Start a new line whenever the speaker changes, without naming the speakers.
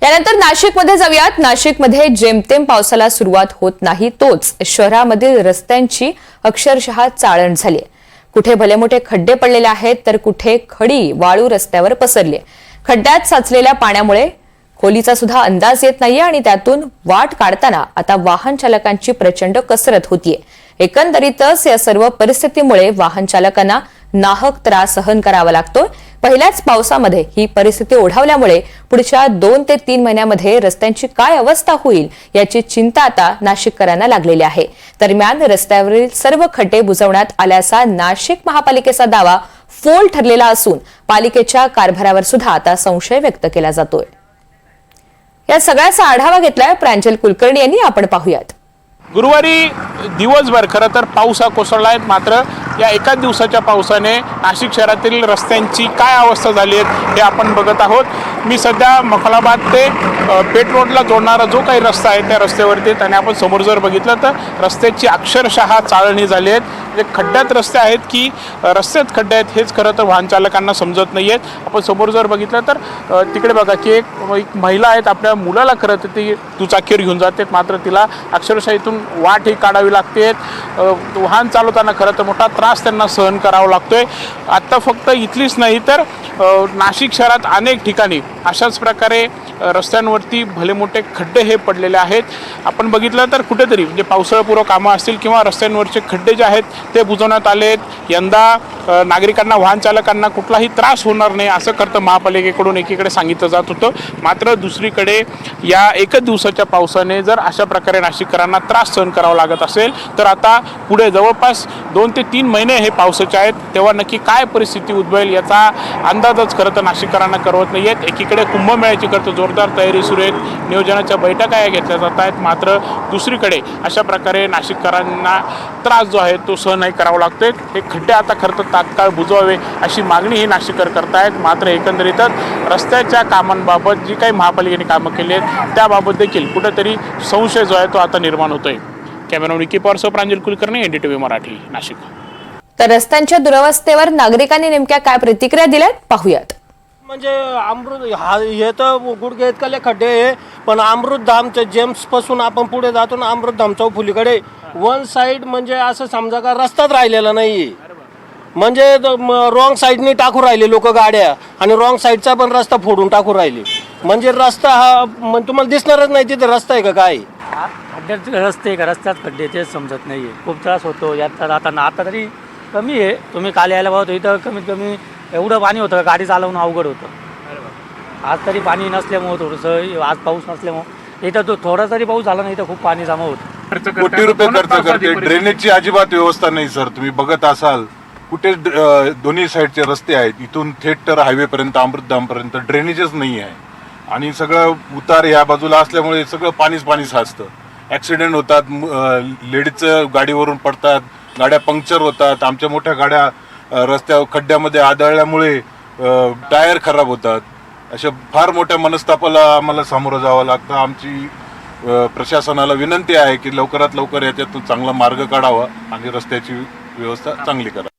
त्यानंतर नाशिकमध्ये जाऊयात. नाशिकमध्ये जेमतेम पावसाला सुरुवात होत नाही तोच शहरामधील रस्त्यांची अक्षरशः चाळण झाली कुठे भले मोठे खड्डे पडलेले आहेत तर कुठे खडी वाळू रस्त्यावर पसरली खड्ड्यात साचलेल्या पाण्यामुळे खोलीचा सुद्धा अंदाज येत नाहीये आणि त्यातून वाट काढताना आता वाहन चालकांची प्रचंड कसरत होतीये. एकंदरीतच या सर्व परिस्थितीमुळे वाहन चालकांना नाहक त्रास सहन करावा लागतोय. पहिल्याच पावसामध्ये ही परिस्थिती ओढावल्यामुळे पुढच्या दोन ते तीन महिन्यामध्ये रस्त्यांची काय अवस्था होईल याची चिंता आता नाशिककरांना लागलेली आहे. दरम्यान रस्त्यावरील सर्व खड्डे बुजवण्यात आल्याचा नाशिक महापालिकेचा दावा फोल ठरलेला असून पालिकेच्या कारभारावर सुद्धा आता संशय व्यक्त केला जातोय. या सगळ्याचा आढावा घेतलाय प्रांजल कुलकर्णी यांनी. आपण पाहूयात.
गुरुवारी दिवसभर खरं तर पाऊस हा कोसळला आहे मात्र या एकाच दिवसाच्या पावसाने नाशिक शहरातील रस्त्यांची काय अवस्था झाली आहे हे आपण बघत आहोत. मी सध्या मखलाबाद ते पेट रोडला जोडणारा जो काही रस्ता आहे त्या रस्त्यावरती त्याने आणि आपण समोर जर बघितलं तर रस्त्याची अक्षरशः चाळणी झाली आहेत. म्हणजे खड्ड्यात रस्ते आहेत की रस्त्यात खड्डे आहेत हेच खरं तर वाहन चालकांना समजत नाही आहेत आपण समोर जर बघितलं तर तिकडे बघा की एक एक महिला आहेत आपल्या मुलाला खरं तर ती दुचाकीवर घेऊन जाते मात्र तिला अक्षरशः इथून वाट ही काढावी लागते. वाहन चालवताना खरं तर मोठा त्रास त्यांना सहन करावा लागतोय. आत्ता फक्त इथलीच नाही तर नाशिक शहरात अनेक ठिकाणी अशाच प्रकारे रस्त्यांवरती भले मोठे खड्डे हे पडलेले आहेत. आपण बघितलं तर कुठेतरी म्हणजे पावसाळपूर्व कामं असतील किंवा रस्त्यांवरचे खड्डे जे आहेत ते बुजवण्यात आले यंदा नागरिकांना वाहन चालकांना कुठलाही त्रास होणार नाही असं करतं महापालिकेकडून एकीकडे सांगितलं जात होतं. मात्र दुसरीकडे या एकच दिवसाच्या पावसाने जर अशा प्रकारे नाशिककरांना त्रास सहन करावा लागत असेल तर आता पुढे जवळपास दोन ते तीन महिने हे पावसाचे आहेत. तेव्हा नक्की काय परिस्थिती उद्भवेल याचा अंदाजच खरं तर नाशिककरांना करवत नाही आहेत. एकीकडे कुंभमेळ्याची खरं जोरदार तयारी सुरू आहेत. नियोजनाच्या बैठका या घेतल्या जात आहेत. मात्र दुसरीकडे अशा प्रकारे नाशिककरांना त्रास जो आहे तो सहन नाही करावं लागतोय. हे खड्डे आता खरं तर तात्काळ बुजवावे अशी मागणी हे नाशिककर करतायत. मात्र एकंदरीतच रस्त्याच्या कामांबाबत जी काही महापालिकेने कामं केली आहेत त्याबाबत देखील कुठेतरी संशय जो आहे तो आता निर्माण होतोय. कॅमेरा विकी पॉरसो प्रांजल कुलकर्णी एनडीटीव्ही मराठी नाशिक.
तर रस्त्यांच्या दुरवस्थेवर नागरिकांनी नेमक्या काय प्रतिक्रिया दिल्यात? पाहूयात.
म्हणजे अमृत हा हे तर गुडघे इतकले खड्डे आहे. पण अमृत धामच्या जेम्सपासून आपण पुढे जातो ना अमृत धाम चौफुलीकडे वन साईड म्हणजे असं समजा का रस्ताच राहिलेला नाही म्हणजे रॉंग साईडनी टाकू राहिले लोक गाड्या आणि रॉंग साईडचा पण रस्ता फोडून टाकू राहिले. म्हणजे रस्ता हा म्हणजे तुम्हाला दिसणारच नाही तिथे रस्ता आहे का काय?
खड्ड्यात रस्ते का? रस्त्यात खड्डे तेच समजत नाही आहे खूप त्रास होतो. यात आता आता तरी कमी आहे. तुम्ही काल यायला पाहतो इथं कमीत कमी एवढं पाणी होतं गाडी चालवणं अवघड होतं. आज तरी पाणी नसल्यामुळं थोडंसं आज पाऊस नसल्यामुळं. इथं तो थोडा तरी पाऊस झाला नाही तर खूप पाणी जमा होतं.
कोटी रुपये खर्च करते. ड्रेनेजची अजिबात व्यवस्था नाही सर. तुम्ही बघत असाल कुठे दोन्ही साईडचे रस्ते आहेत. इथून थेट तर हायवे पर्यंत अमृतधाम पर्यंत ड्रेनेजच नाही आहे. आणि सगळं उतार या बाजूला असल्यामुळे सगळं पाणीच पाणी साचतं. ऍक्सिडेंट होतात लेडीजचं गाडीवरून पडतात गाड्या पंक्चर होतात. आमच्या मोठ्या गाड्या रस्त्या खड्ड्यामध्ये आदळल्यामुळे टायर खराब होतात. अशा फार मोठ्या मनस्तापाला आम्हाला सामोरं जावं लागतं. आमची प्रशासनाला विनंती आहे की लवकरात लवकर याच्यातून चांगला मार्ग काढावा आणि रस्त्याची व्यवस्था चांगली करा